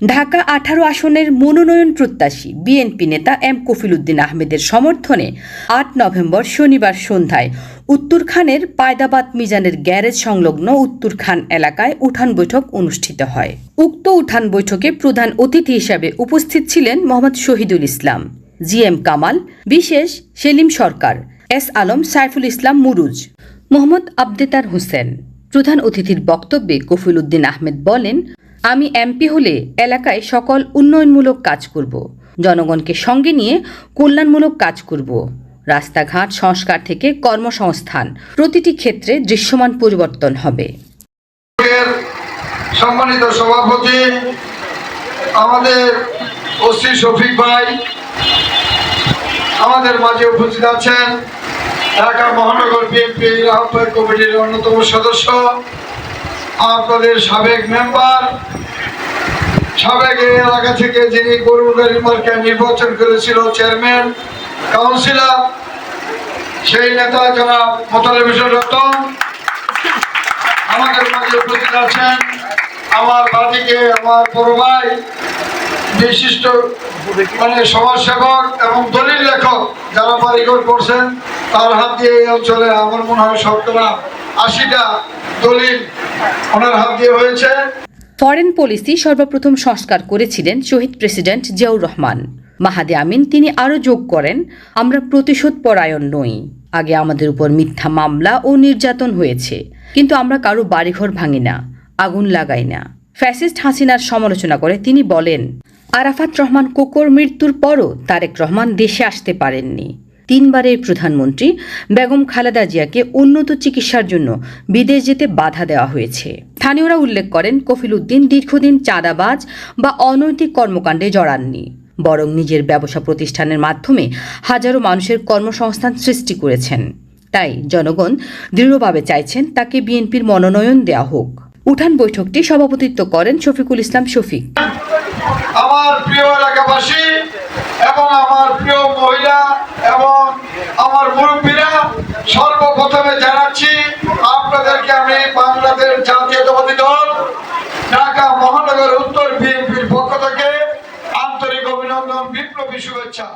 ঢাকা আঠারো আসনের মনোনয়ন প্রত্যাশী বিএনপি নেতা এম কফিলুদ্দিন আহমেদের সমর্থনে আট নভেম্বর শনিবার সন্ধ্যায় উত্তর খানের পায়দাবাদ মিজানের গ্যারেজ সংলগ্ন উত্তর খান এলাকায় উঠান বৈঠক অনুষ্ঠিত হয়। উক্ত উঠান বৈঠকে প্রধান অতিথি হিসাবে উপস্থিত ছিলেন মোহাম্মদ শহীদুল ইসলাম, জি এম কামাল, বিশেষ সেলিম সরকার, এস আলম, সাইফুল ইসলাম মুরুজ, মোহাম্মদ আবদেতার হোসেন। প্রধান অতিথির বক্তব্যে কফিল উদ্দিন আহমেদ বলেন আমি এমপি হলে এলাকায় সকল উন্নয়নমূলক কাজ করব। জনগণকে সঙ্গে নিয়ে কল্যাণমূলক কাজ করব। রাস্তাঘাট সংস্কার থেকে কর্মসংস্থান, প্রতিটি ক্ষেত্রে দৃশ্যমান পরিবর্তন হবে। সম্মানিত সভাপতি, আমাদের ওসি শফিক ভাই, আমাদের মাঝে উপস্থিত আছেন ঢাকা মহানগর বিএনপি আহ্বায়ক কমিটির অন্যতম সদস্য, আপনাদের সাবেক মেম্বার সাবেক এই এলাকা থেকে যিনি গরুগাড়ি মার্কে নির্বাচন করেছিল চেয়ারম্যান, কাউন্সিলর, সেই নেতা যারা মোতালেব রতন। আমাদের মাঝে উপস্থিত আছেন আমার বাদিকে আমার বড় বিশিষ্ট মানে সমাজসেবক এবং দলিল লেখক যারা বাড়িঘর করছেন, তার হাত দিয়ে এই অঞ্চলে আমার মনে হয় শতকরা আশিটা দলিল ওনার হাত দিয়ে হয়েছে। ফরেন পলিসি সর্বপ্রথম সংস্কার করেছিলেন শহীদ প্রেসিডেন্ট জিয়াউর রহমান। মাহাদি আমিন, তিনি আরও যোগ করেন, আমরা প্রতিশোধ পরায়ণ নই। আগে আমাদের উপর মিথ্যা মামলা ও নির্যাতন হয়েছে, কিন্তু আমরা কারও বাড়িঘর ভাঙি না, আগুন লাগাই না। ফ্যাসিস্ট হাসিনার সমালোচনা করে তিনি বলেন, আরাফাত রহমান কোকর মৃত্যুর পরও তারেক রহমান দেশে আসতে পারেননি। তিনবারের প্রধানমন্ত্রী, বেগম খালেদা জিয়াকে উন্নত চিকিৎসার জন্য বিদেশ যেতে বাধা দেওয়া হয়েছে। স্থানীয়রা উল্লেখ করেন, কফিল উদ্দিন দীর্ঘদিন চাঁদাবাজ বা অনৈতিক কর্মকাণ্ডে জড়াননি, বরং নিজের ব্যবসা প্রতিষ্ঠানের মাধ্যমে হাজারো মানুষের কর্মসংস্থান সৃষ্টি করেছেন। তাই জনগণ দৃঢ়ভাবে চাইছেন তাকে বিএনপির মনোনয়ন দেওয়া হোক। উঠান বৈঠকটি সভাপতিত্ব করেন শফিকুল ইসলাম শফিক। আমার প্রিয় এলাকাবাসী এবং আমার প্রিয় মহিলা এবং আমার মুরব্বীরা, সর্বপ্রথমে জানাচ্ছি, আপনাদেরকে আমি বাংলাদেশ জাতীয়তাবাদী দল, ঢাকা মহানগর উত্তর বিএনপির পক্ষ থেকে আন্তরিক অভিনন্দন, বিপ্লবী শুভেচ্ছা।